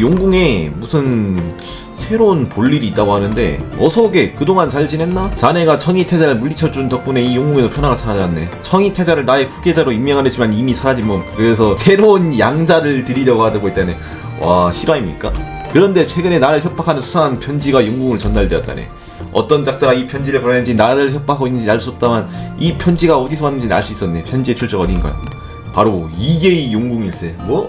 용궁에 무슨 새로운 볼일이 있다고 하는데 어서 오게 그동안 잘 지냈나? 자네가 청이태자를 물리쳐준 덕분에 이 용궁에도 편화가 찾아왔네 청이태자를 나의 후계자로 임명을 했지만 이미 사라진 몸 그래서 새로운 양자를 드리려고 하고 있다네 와 실화입니까? 그런데 최근에 나를 협박하는 수상한 편지가 용궁으로 전달되었다네 어떤 작자가 이 편지를 보냈는지 나를 협박하고 있는지 알 수 없다만 이 편지가 어디서 왔는지 알 수 있었네 편지의 출처가 어딘가요? 바로 이계의 용궁일세 뭐?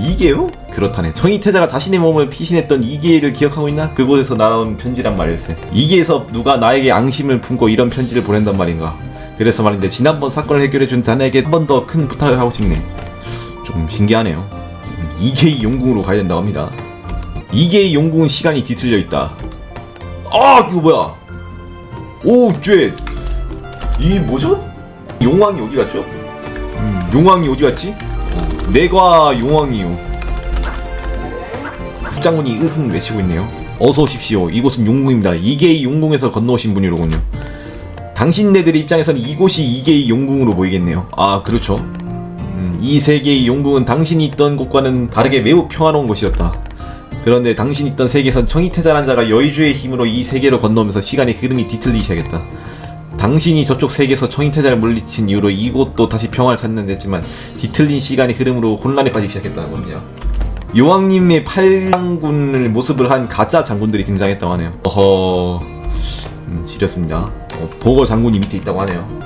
이계요? 그렇다네 청이태자가 자신의 몸을 피신했던 이계를 기억하고 있나? 그곳에서 날아온 편지란 말일세 이계에서 누가 나에게 앙심을 품고 이런 편지를 보낸단 말인가 그래서 말인데 지난번 사건을 해결해준 자네에게 한 번 더 큰 부탁을 하고 싶네 좀 신기하네요 음, 이계의 용궁으로 가야 된다고 합니다 이계의 용궁은 시간이 뒤틀려 있다 아 이거 뭐야 오쉣 이 뭐죠? 용왕이 어디 갔죠? 음, 용왕이 어디 갔지? 어, 내가 용왕이요. 국장군이 으흥 외치고 있네요. 어서 오십시오. 이곳은 용궁입니다. 이계의 용궁에서 건너오신 분이로군요. 당신네들의 입장에서는 이곳이 이계의 용궁으로 보이겠네요. 아 그렇죠. 음, 이 세계의 용궁은 당신이 있던 곳과는 다르게 매우 평화로운 곳이었다. 그런데 당신이 있던 세계에선 청이태자란 자가 여의주의 힘으로 이 세계로 건너오면서 시간의 흐름이 뒤틀리기 시작했다. 당신이 저쪽 세계에서 청인태자를 물리친 이후로 이곳도 다시 평화를 찾는 데지만 뒤틀린 시간의 흐름으로 혼란에 빠지기 시작했다는 겁니다. 요왕님의 팔장군을 모습을 한 가짜 장군들이 등장했다고 하네요. 어허, 음, 지렸습니다. 어, 보거 장군이 밑에 있다고 하네요.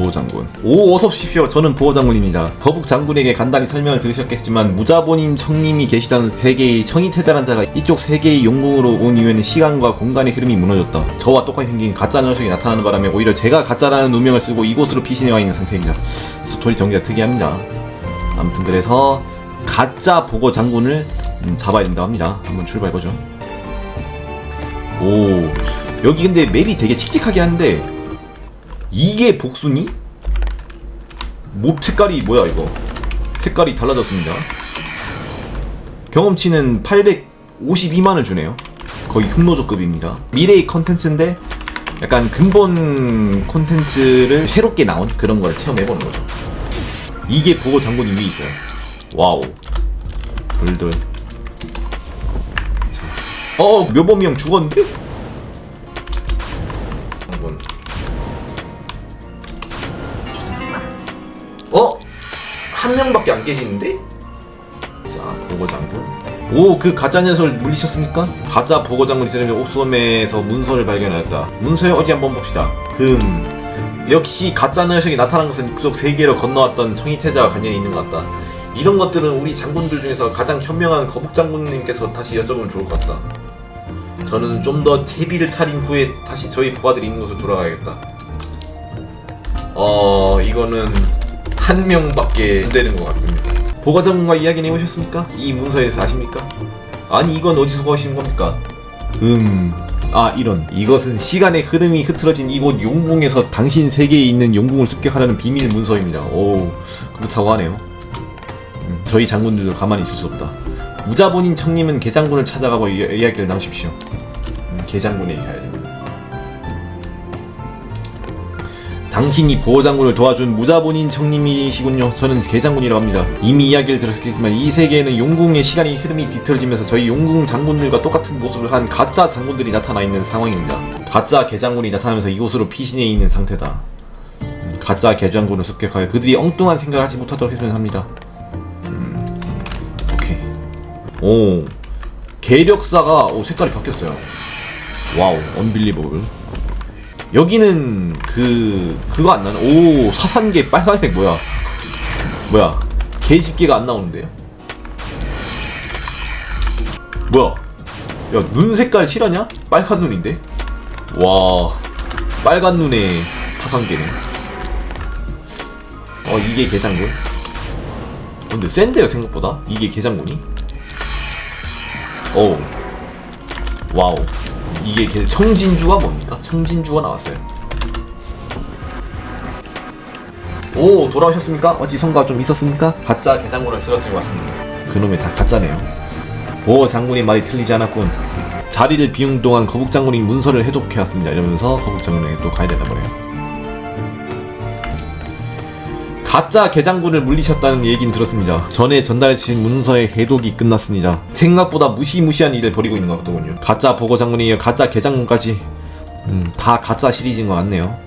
음, 보호 장군. 오, 어서 오십시오. 저는 보호 장군입니다. 거북 장군에게 간단히 설명을 들으셨겠지만 무자본인 청님이 계시던 세계의 청이태자란 자가 이쪽 세계의 용궁으로 온 이후에는 시간과 공간의 흐름이 무너졌다. 저와 똑같이 생긴 가짜 녀석이 나타나는 바람에 오히려 제가 가짜라는 누명을 쓰고 이곳으로 피신해 와 있는 상태입니다. 스토리 전개가 특이합니다. 아무튼 그래서 가짜 보고 장군을 음, 잡아야 된다고 합니다. 한번 출발해보죠. 오, 여기 근데 맵이 되게 칙칙하긴 한데 이게 복순이? 몹 색깔이 뭐야 이거? 색깔이 달라졌습니다. 경험치는 852만을 주네요. 거의 흑노조급입니다. 미래의 컨텐츠인데 약간 근본 콘텐츠를 새롭게 나온 그런 걸 체험해보는 거죠. 이게 보고 장군이 위에 있어요. 와우. 돌돌. 자. 어 묘범이 형 죽었는데? 어? 한 명밖에 안 깨지는데? 자, 보고장군. 오, 그 가짜 녀석을 물리셨습니까? 가짜 보고장군이 쓰려면 옥섬에서 문서를 발견하였다. 문서에 어디 한번 봅시다. 흠. 역시 가짜 녀석이 나타난 것은 그쪽 세계로 건너왔던 청이태자와 관련이 있는 것 같다. 이런 것들은 우리 장군들 중에서 가장 현명한 거북 장군님께서 다시 여쭤보면 좋을 것 같다. 저는 좀 더 채비를 차린 후에 다시 저희 부하들이 있는 곳으로 돌아가야겠다. 어, 이거는 한 명밖에 안 되는 것 같군요. 보가장군과 이야기는 해보셨습니까? 이 문서에서 아십니까? 아니 이건 어디서 구하시는 겁니까? 음... 아 이런 이것은 시간의 흐름이 흐트러진 이곳 용궁에서 당신 세계에 있는 용궁을 습격하려는 비밀 문서입니다. 오 그렇다고 하네요. 음, 저희 장군들도 가만히 있을 수 없다. 무자본인 청님은 개장군을 찾아가고 이, 이야기를 나누십시오. 음, 개장군에게 가야 됩니다. 당신이 보호장군을 도와준 무자본인 청님이시군요. 저는 개장군이라고 합니다. 이미 이야기를 들었겠지만 이 세계에는 용궁의 시간이 흐름이 뒤틀어지면서 저희 용궁 장군들과 똑같은 모습을 한 가짜 장군들이 나타나 있는 상황입니다. 가짜 개장군이 나타나면서 이곳으로 피신해 있는 상태다. 음, 가짜 개장군을 습격하여 그들이 엉뚱한 생각을 하지 못하도록 했으면 합니다. 음, 오케이. 오, 계력사가 오 색깔이 바뀌었어요. 와우, 언빌리버블. 여기는 그 그거 안 나네. 오 사산개 빨간색 뭐야? 뭐야? 개 집게가 안 나오는데요? 뭐야? 야 눈 색깔 실화냐? 빨간 눈인데? 와 빨간 눈에 사산개네. 어 이게 개장군? 어, 근데 센데요 생각보다 이게 개장군이? 오 와우 이게 개- 청진주가 뭡니까? 청진주가 나왔어요. 오 돌아오셨습니까? 어찌 성과가 좀 있었습니까? 가짜 개장군을 쓰러뜨리고 왔습니다. 그놈이 다 가짜네요. 보호 장군의 말이 틀리지 않았군. 자리를 비운 동안 거북 장군이 문서를 해독해 왔습니다. 이러면서 거북 장군에게 또 가야 되나 보네요. 가짜 개장군을 물리셨다는 얘기는 들었습니다. 전에 전달해 주신 문서의 해독이 끝났습니다. 생각보다 무시무시한 일을 벌이고 있는 것 같더군요. 가짜 보고 장군에 이어 가짜 개장군까지 음, 다 가짜 시리즈인 것 같네요.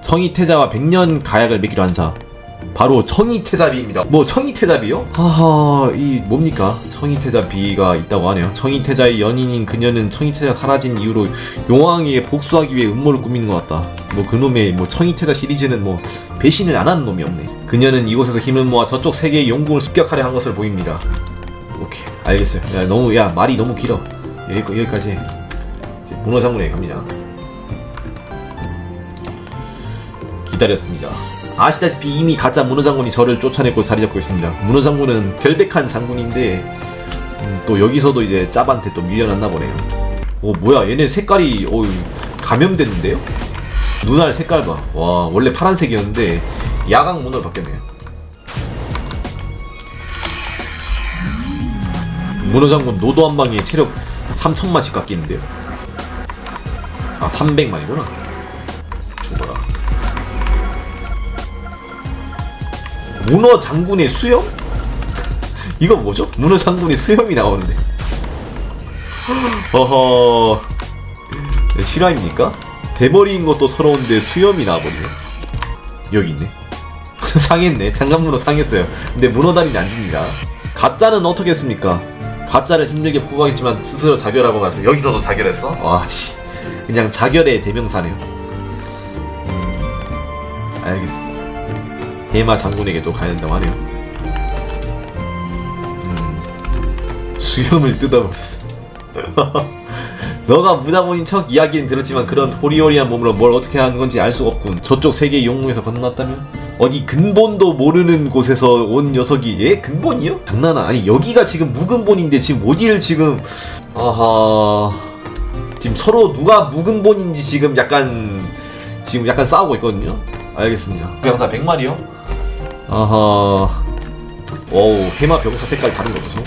청이태자와 백년 가약을 맺기로 한 자. 바로 청이태자비입니다. 뭐 청이태자비요? 하하 이 뭡니까? 청이태자비가 있다고 하네요. 청이태자의 연인인 그녀는 청이태자 사라진 이후로 용왕에게 복수하기 위해 음모를 꾸미는 것 같다. 뭐 그놈의 뭐 청이태자 시리즈는 뭐 배신을 안 하는 놈이 없네. 그녀는 이곳에서 힘을 모아 저쪽 세계의 용궁을 습격하려 한 것을 보입니다. 오케이 알겠어요. 야 너무 야 말이 너무 길어. 여기 여기까지 해. 이제 문어 장군에 갑니다. 기다렸습니다. 아시다시피 이미 가짜 문호 장군이 저를 쫓아내고 자리 잡고 있습니다. 문호 장군은 결백한 장군인데 음, 또 여기서도 이제 짭한테 또 밀려났나 보네요. 오 뭐야 얘네 색깔이 어 감염됐는데요? 눈알 색깔 봐. 와 원래 파란색이었는데 야광 문어로 바뀌었네요. 문호 장군 노도 한 방에 체력 3천만씩 깎이는데요. 아 300만이구나. 문어 장군의 수염? 이거 뭐죠? 문어 장군의 수염이 나오는데. 어허. 실화입니까? 대머리인 것도 서러운데 수염이 나와버리네. 여기 있네. 상했네. 장갑문어 상했어요. 근데 문어 다리는 안 줍니다. 가짜는 어떻게 했습니까? 가짜를 힘들게 포박했지만 스스로 자결하고 말했어. 여기서도 자결했어? 와, 씨. 그냥 자결의 대명사네요. 음, 알겠습니다. 해마 장군에게도 가야 된다고 하네요. 음, 수염을 뜯어버렸어. 너가 무자본인 척 이야기는 들었지만 그런 호리호리한 몸으로 뭘 어떻게 하는 건지 알 수가 없군. 저쪽 세계의 영웅에서 건너왔다면? 어디 근본도 모르는 곳에서 온 녀석이 예? 근본이요? 장난 아니 여기가 지금 무근본인데 지금 어디를 지금 아하 지금 서로 누가 무근본인지 지금 약간 지금 약간 싸우고 있거든요. 알겠습니다. 병사 100마리요? 아하. 어우, 해마 병사 색깔 다른 거 보소.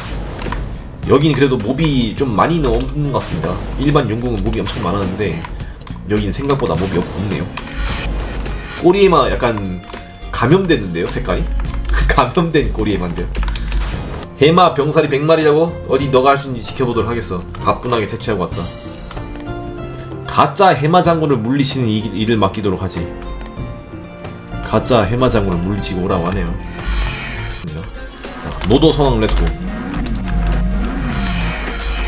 여기는 그래도 몹이 좀 많이는 없는 것 같습니다. 일반 용궁은 몹이 엄청 많았는데 여기는 생각보다 몹이 없, 없네요. 꼬리에만 약간 감염됐는데요, 색깔이? 감염된 꼬리에만데요. 해마 병살이 100마리라고? 어디 너가 할 수 있는지 지켜보도록 하겠어. 가뿐하게 퇴치하고 왔다. 가짜 해마 장군을 물리치는 이- 일을 맡기도록 하지. 가짜 해마 장군을 물리치고 오라고 하네요. 자, 노도 성왕 렛츠고.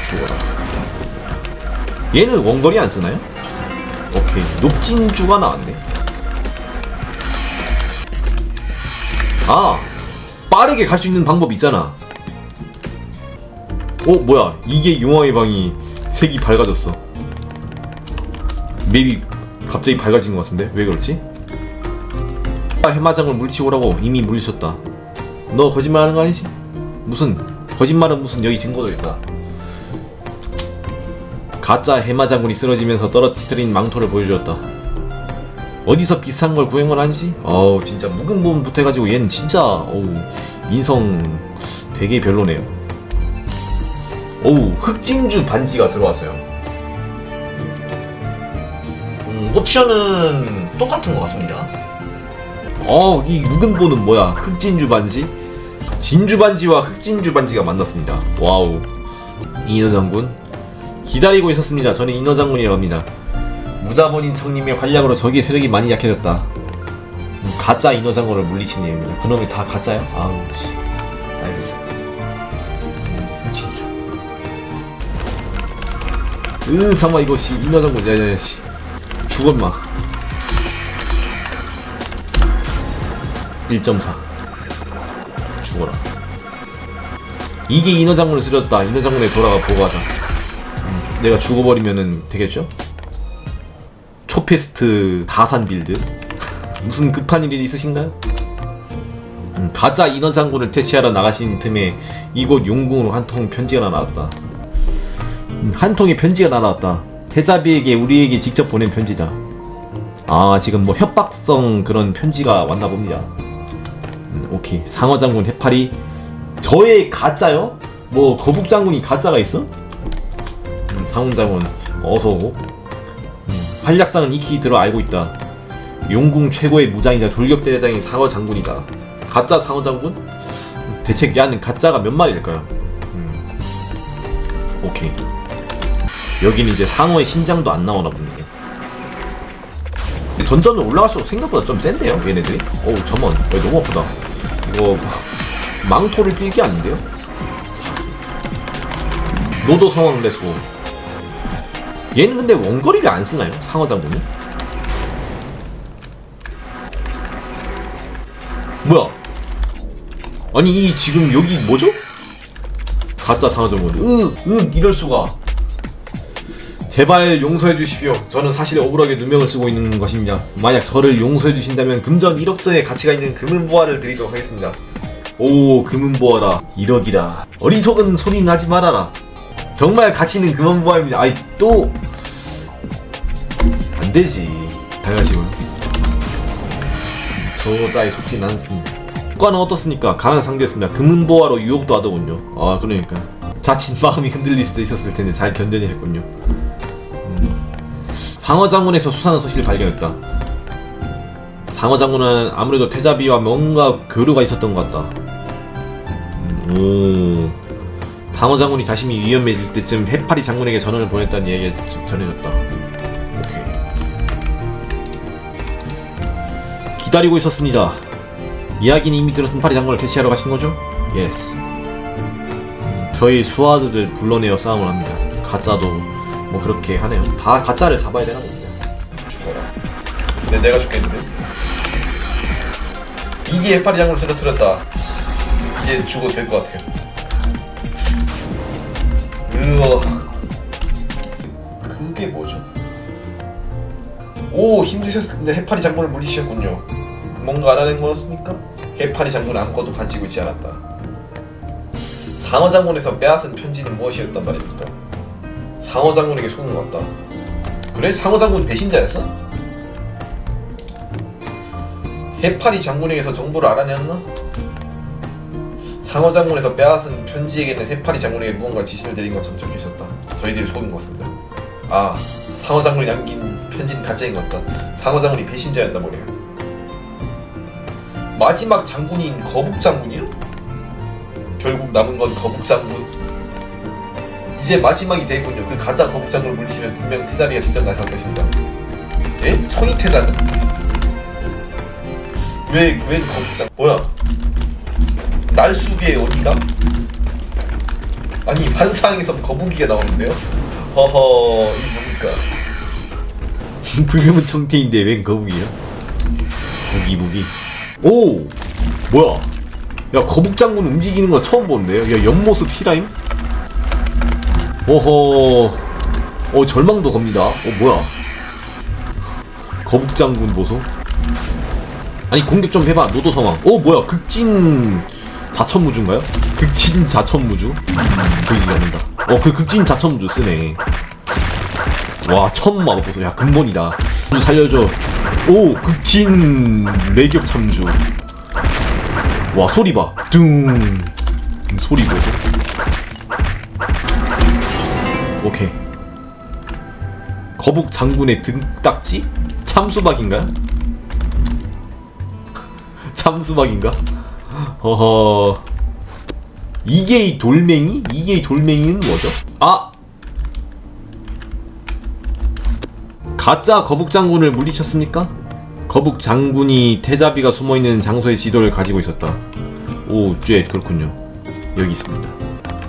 죽어라. 얘는 원거리 안 쓰나요? 오케이. 녹진주가 나왔네. 아! 빠르게 갈 수 있는 방법이 있잖아. 어, 뭐야. 이게 용화의 방이 색이 밝아졌어. 맵이 갑자기 밝아진 것 같은데? 왜 그렇지? 해마장을 물리치고 오라고 이미 물리쳤다. 너 거짓말하는 거 아니지? 무슨 거짓말은 무슨 여기 증거도 있다. 가짜 해마장군이 쓰러지면서 떨어뜨린 망토를 보여주었다. 어디서 비싼 걸 구한 건 아니지? 어우 진짜 묵은부분부터 해가지고 얘는 진짜 어우 인성 되게 별로네요. 어우 흑진주 반지가 들어왔어요. 음, 옵션은 똑같은 것 같습니다. 어, 이 묵은보는 뭐야? 흑진주 반지? 진주 반지와 흑진주 반지가 만났습니다. 와우. 인어 장군. 기다리고 있었습니다. 저는 인어 장군이라고 합니다. 무자본인 청님의 활약으로 적의 세력이 많이 약해졌다. 음, 가짜 인어 장군을 물리친 예입니다. 그놈이 다 가짜요? 아우, 씨. 알겠어. 음, 흑진주. 으, 잠깐만, 이거, 씨. 인어 장군, 야, 야, 야, 씨. 죽었마. 1.4 죽어라. 이게 인어장군을 쓰렸다. 인어장군에 돌아가 보고 하자. 음, 내가 죽어버리면은 되겠죠? 초페스트 다산 빌드. 무슨 급한 일이 있으신가요? 음, 가짜 인어장군을 퇴치하러 나가신 틈에 이곳 용궁으로 한 통 편지가 나왔다. 음, 한 통의 편지가 나왔다. 태자비에게 우리에게 직접 보낸 편지다. 아 지금 뭐 협박성 그런 편지가 왔나 봅니다. 음, 오케이 상어 장군 해파리 저의 가짜요? 뭐 거북 장군이 가짜가 있어? 음, 상훈 장군 어서 오고 음, 한략상은 익히 들어 알고 있다 용궁 최고의 무장이자 돌격대장인 상어 장군이다. 가짜 상어 장군? 대체 걔는 가짜가 몇 마리일까요? 음. 오케이. 여기는 이제 상어의 심장도 안 나오나 본데. 던전을 올라갈수록 생각보다 좀 센데요, 얘네들이? 어우. 야, 너무 아프다. 이거 망토를 낄게 아닌데요? 노도 상황 레스고. 얘는 근데 원거리를 안 쓰나요? 상어 장군이? 뭐야? 아니 이 지금 여기 뭐죠? 가짜 상어 장군. 으, 으, 이럴 수가. 제발 용서해 주십시오. 저는 사실 억울하게 누명을 쓰고 있는 것입니다. 만약 저를 용서해 주신다면 금전 1억 전의 가치가 있는 금은보화를 드리도록 하겠습니다. 오, 금은보화라. 1억이라. 어리석은 소리 나지 말아라. 정말 가치 있는 금은보화입니다. 아이, 또. 안 되지. 당연하시고요. 저 따위 속진 않습니다. 효과는 어떻습니까? 강한 상대였습니다. 금은보화로 유혹도 하더군요. 아, 그러니까. 자칫 마음이 흔들릴 수도 있었을 텐데 잘 견뎌내셨군요. 상어 장군에서 수상한 소식을 발견했다. 상어 장군은 아무래도 태자비와 뭔가 교류가 있었던 것 같다. 음, 오. 상어 장군이 자신이 위험해질 때쯤 해파리 장군에게 전원을 보냈다는 얘기가 지- 전해졌다. 오케이. 기다리고 있었습니다. 이야기는 이미 들었은 해파리 장군을 캐치하러 가신 거죠? 예스. 음, 저희 수하들을 불러내어 싸움을 합니다. 가짜도 뭐 그렇게 하네요. 다 가짜를 잡아야 되나 봅니다. 죽어라. 근데 내가 죽겠는데. 이게 해파리 장군을 쓰러뜨렸다. 이제 죽어도 될 것 같아요. 으어. 그게 뭐죠? 오 힘드셨을 텐데 해파리 장군을 물리셨군요. 뭔가 알아낸 거였습니까? 해파리 장군은 아무것도 가지고 있지 않았다. 상어 장군에서 빼앗은 편지는 무엇이었단 말입니까? 상어 장군에게 손을 왔다. 그래? 상어 장군 배신자였어? 해파리 장군에게서 정보를 알아냈나? 상어 장군에서 빼앗은 편지에게는 해파리 장군에게 무언가 지시를 내린 것처럼 적혀 있었다. 저희들이 속은 것 같습니다. 아, 상어 장군이 남긴 편지는 가짜인 것 같다. 상어 장군이 배신자였단 말이에요. 마지막 장군인 거북 장군이요? 결국 남은 건 거북 장군. 이제 마지막이 되군요. 그 가짜 거북 장군을 물리치면 분명 태자리가 직접 나설 것입니다. 예? 청이 태자는? 왜, 왜 거북 장? 뭐야? 날수계 어디가? 아니 환상에서 거북이가 나오는데요? 허허 이 뭡니까? 불금은 청태인데 웬 거북이야? 무기 무기 오 뭐야 야 거북 장군 움직이는 거 처음 보는데요? 야 옆모습 히라임? 오호. 어 절망도 겁니다. 어 뭐야? 거북 장군 보소. 아니 공격 좀 해봐 노도 상황. 오 뭐야? 극진 자천무주인가요? 극진 자천무주? 보이지 않는다. 어 그 극진 자천무주 쓰네. 와 천마 보소. 야 근본이다. 주 살려줘. 오 극진 매격 참주. 와 소리 봐둥. 소리 보소 오케이 거북 장군의 등딱지 참수박인가요? 참수박인가? 허허 이게 이 돌멩이? 이게 이 돌멩이는 뭐죠? 아! 가짜 거북 장군을 물리쳤습니까? 거북 장군이 태자비가 숨어있는 장소의 지도를 가지고 있었다. 오, 쥐 그렇군요. 여기 있습니다.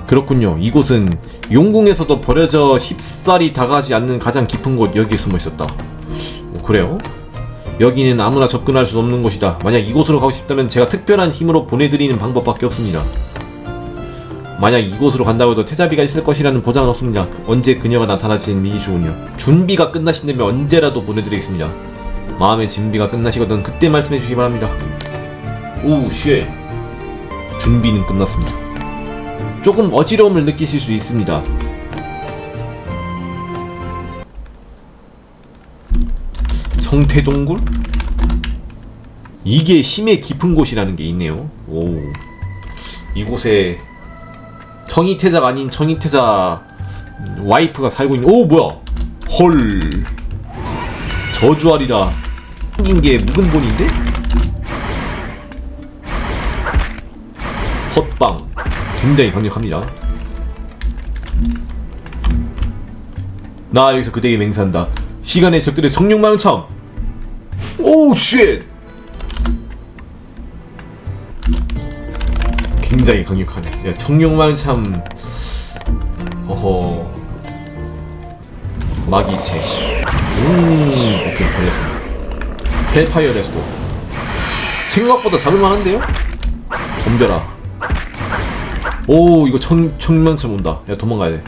그렇군요. 이곳은 용궁에서도 버려져 쉽사리 다가지 않는 가장 깊은 곳 여기에 숨어 있었다. 오, 그래요? 여기는 아무나 접근할 수 없는 곳이다. 만약 이곳으로 가고 싶다면 제가 특별한 힘으로 보내드리는 방법밖에 없습니다. 만약 이곳으로 간다고 해도 태자비가 있을 것이라는 보장은 없습니다. 언제 그녀가 나타날지는 미지수군요. 준비가 끝나신다면 언제라도 보내드리겠습니다. 마음의 준비가 끝나시거든 그때 말씀해 주시기 바랍니다. 오, 쉣. 준비는 끝났습니다. 조금 어지러움을 느끼실 수 있습니다. 청태동굴? 이게 심해 깊은 곳이라는 게 있네요. 오. 이곳에 청이태자가 아닌 청이태자 와이프가 살고 있는 오 뭐야 헐 저주하리라 생긴 게 묵은 본인데? 굉장히 강력합니다. 나 여기서 그대에게 맹세한다. 시간의 적들의 성령망청! 오우 쉣! 굉장히 강력하네. 야 청룡망참. 어허. 마기체. 음 오케이 걸렸습니다. 헬파이어 레스고. 생각보다 잡을만한데요? 덤벼라 오 이거 청, 청면참 온다 야 도망가야 돼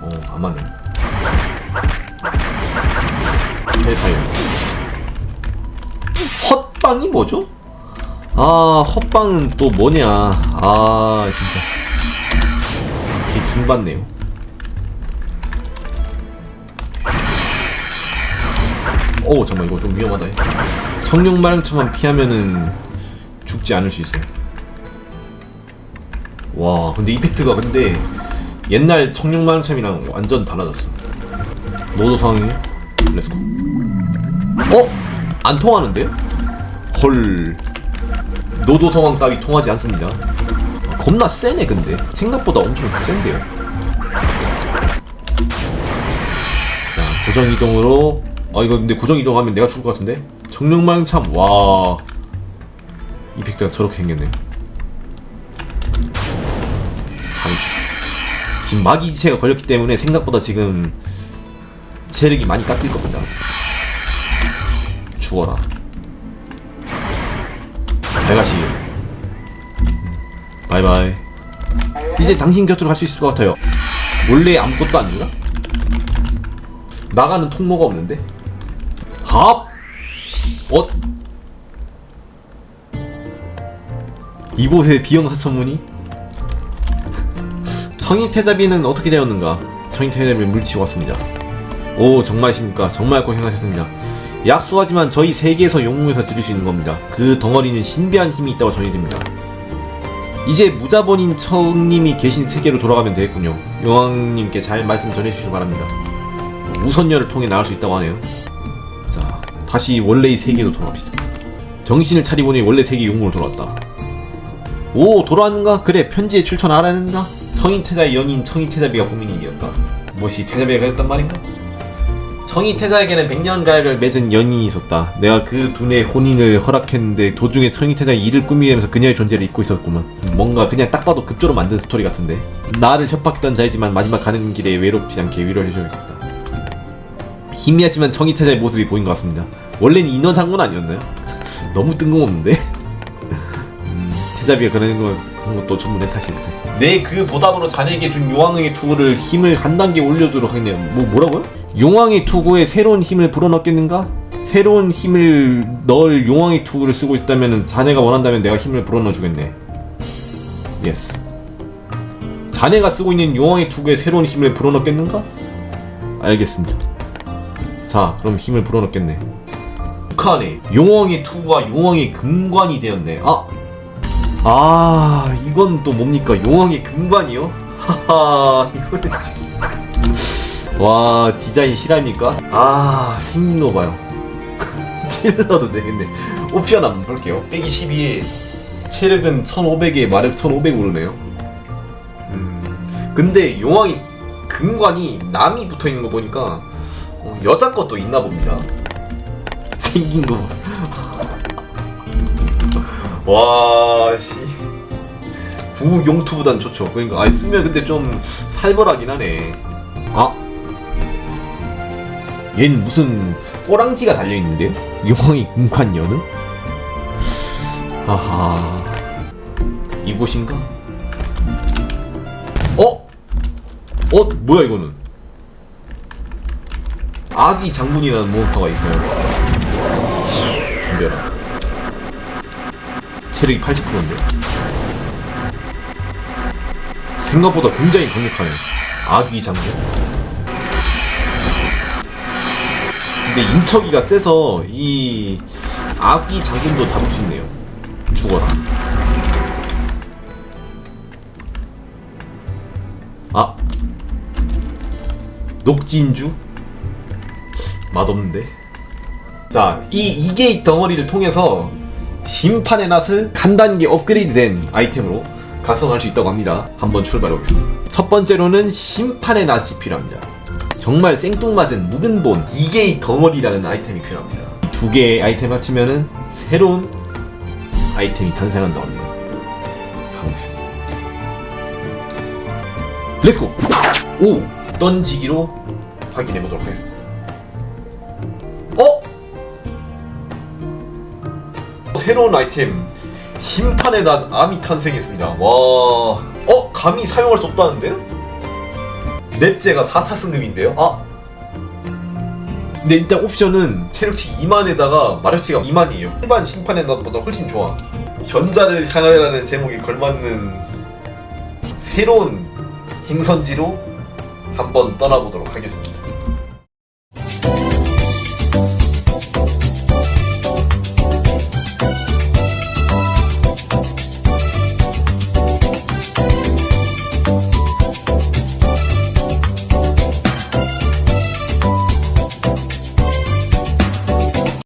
어, 안 맞네. 헬파이어. 헛방이 뭐죠? 아, 헛방은 또 뭐냐. 아, 진짜. 이렇게 중받네요. 오, 잠깐만, 이거 좀 위험하다. 청룡마랑처만 피하면은 죽지 않을 수 있어요. 와, 근데 이펙트가 근데 옛날 청룡마랑참이랑 완전 달라졌어. 노도 상황이 렛츠고. 어? 안 통하는데요? 헐. 노도 상황 따위 통하지 않습니다. 아, 겁나 세네 근데 생각보다 엄청 센데요. 자 고정 이동으로 아 이거 근데 고정 이동하면 내가 죽을 것 같은데 청룡마랑참 와 이펙트가 저렇게 생겼네. 있어. 지금 마기체가 걸렸기 때문에 생각보다 지금 체력이 많이 깎일 겁니다. 죽어라. 잘 가시길. 음, 바이바이. 이제 당신 곁으로 갈 수 있을 것 같아요. 원래 아무것도 안 주나? 나가는 통로가 없는데? 합! 어? 이곳에 비영 하천문이? 청이태자비는 어떻게 되었는가? 청이태자비를 물리치고 왔습니다. 오 정말이십니까? 정말 고생하셨습니다. 약소하지만 저희 세계에서 영웅에서 드릴 수 있는 겁니다. 그 덩어리는 신비한 힘이 있다고 전해집니다. 이제 무자본인 청님이 계신 세계로 돌아가면 되겠군요. 용왕님께 잘 말씀 전해주시기 바랍니다. 우선녀를 통해 나갈 수 있다고 하네요. 자, 다시 원래의 세계로 돌아갑시다. 정신을 차리보니 원래 세계 영웅으로 돌아왔다. 오 돌아왔는가? 그래 편지의 출처는 알아냈는가? 청이태자의 연인 청이 태자비가 고민이었다. 무엇이 태자비가 그랬단 말인가? 청이 태자에게는 백년 가약을 맺은 연인이 있었다. 내가 그 두뇌의 혼인을 허락했는데 도중에 청이 태자의 일을 꾸미면서 그녀의 존재를 잊고 있었구만. 뭔가 그냥 딱 봐도 급조로 만든 스토리 같은데. 나를 협박했던 자이지만 마지막 가는 길에 외롭지 않게 위로를 해줘야겠다. 희미하지만 청이 태자의 모습이 보인 것 같습니다. 원래는 인어 장군 아니었나요? 너무 뜬금없는데? 음, 태자비가 그런 거, 그런 것도 전부 내 탓이었어. 내그 보답으로 자네에게 준 용왕의 투구를 힘을 한 단계 올려주도록 하겠네요. 뭐, 뭐라고요? 용왕의 투구에 새로운 힘을 불어넣겠는가? 새로운 힘을 넣을 용왕의 투구를 쓰고 있다면 자네가 원한다면 내가 힘을 불어넣어 주겠네. 예스. 자네가 쓰고 있는 용왕의 투구에 새로운 힘을 불어넣겠는가? 알겠습니다. 자, 그럼 힘을 불어넣겠네. 북한에 용왕의 투구와 용왕의 금관이 되었네. 아, 아, 이건 또 뭡니까? 용왕의 금관이요? 하하, 이거는 지금. 와, 디자인 실합니까? 아, 생긴 거 봐요. 찔러도 되겠네. 옵션 한번 볼게요. 빼기 12에 체력은 1500에 마력 1500 오르네요. 음, 근데 용왕이 금관이 남이 붙어 있는 거 보니까 어, 여자 것도 있나 봅니다. 생긴 거. 봐. 와, 씨. 구용투보단 좋죠. 그러니까, 아, 쓰면 근데 좀 살벌하긴 하네. 아? 얘는 무슨 꼬랑지가 달려 있는데요? 용왕이 금관녀는? 하하. 이곳인가? 어? 어? 뭐야, 이거는? 아기 장군이라는 몬스터가 있어요. 덤벼라. 체력이 80%인데. 생각보다 굉장히 강력하네. 아기 장군. 근데 인척이가 세서 이 아기 장군도 잡을 수 있네요. 죽어라. 아. 녹진주? 맛없는데. 자, 이 이게이 덩어리를 통해서 심판의 낫을 한 단계 업그레이드된 아이템으로 각성할 수 있다고 합니다. 한번 출발해 보겠습니다. 첫 번째로는 심판의 낫이 필요합니다. 정말 생뚱맞은 묵은 본 이게이 덩어리라는 아이템이 필요합니다. 두 개의 아이템 합치면은 새로운 아이템이 탄생한다고 합니다. 가보겠습니다. 렛츠고! 오! 던지기로 확인해 보도록 하겠습니다. 새로운 아이템 심판의 난 암이 탄생했습니다. 와, 어 감히 사용할 수 없다는데요? 넷째가 4차 승급인데요? 아, 근데 일단 옵션은 체력치 2만에다가 마력치가 2만이에요. 일반 심판의 난보다 훨씬 좋아. 현자를 향하여라는 제목에 걸맞는 새로운 행선지로 한번 떠나보도록 하겠습니다.